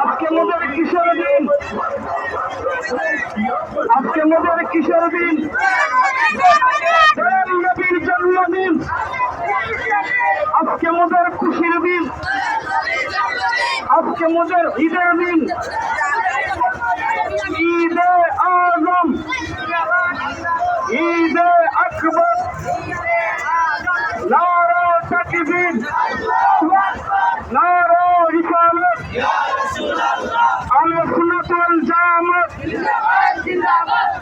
আজকে মোদের কিশোর দিন? আজকে মোদের কিশোর দিন? নবীর জন্মদিন। আজকে মোদের খুশির দিন। আজকে মোদের ঈদের দিন ঈদে আজম ঈদে আকবর নারা তাকবীর নারা রিসালাত আলো সুন্নাত ওয়াল জামাত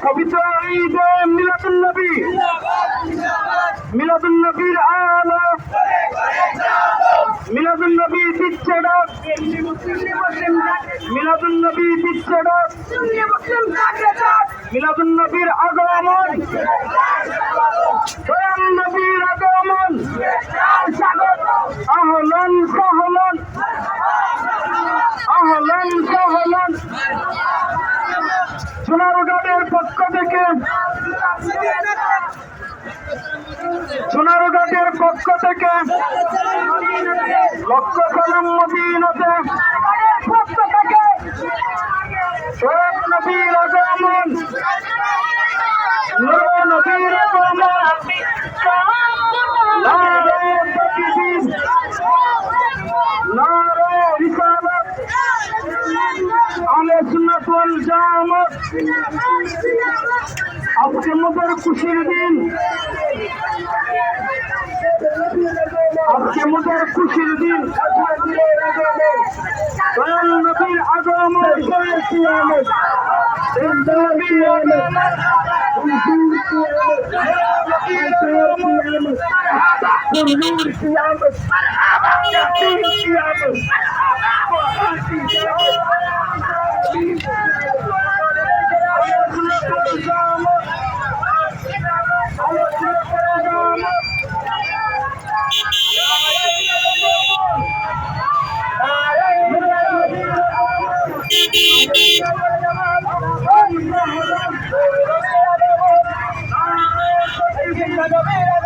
পবিত্র ঈদে মিলাদুল নবী মিলাদুল নবীর আলো মিলাদুল নবী দিচ্ছে ডাক মিলাদুল নবী দিচ্ছে ডাক মিলাদুল নবীর আগমন পক্ষ থেকে লক্ষ কলম মদিনাতে সোহেব নবীর আগমন নূর নবীর আগমন, নারে তাকবীর নারে রিসালাত আজকে মোদের খুশির দিন আজকে মোদের খুশির দিন। নবীর আগমন কিয়ামত নবীর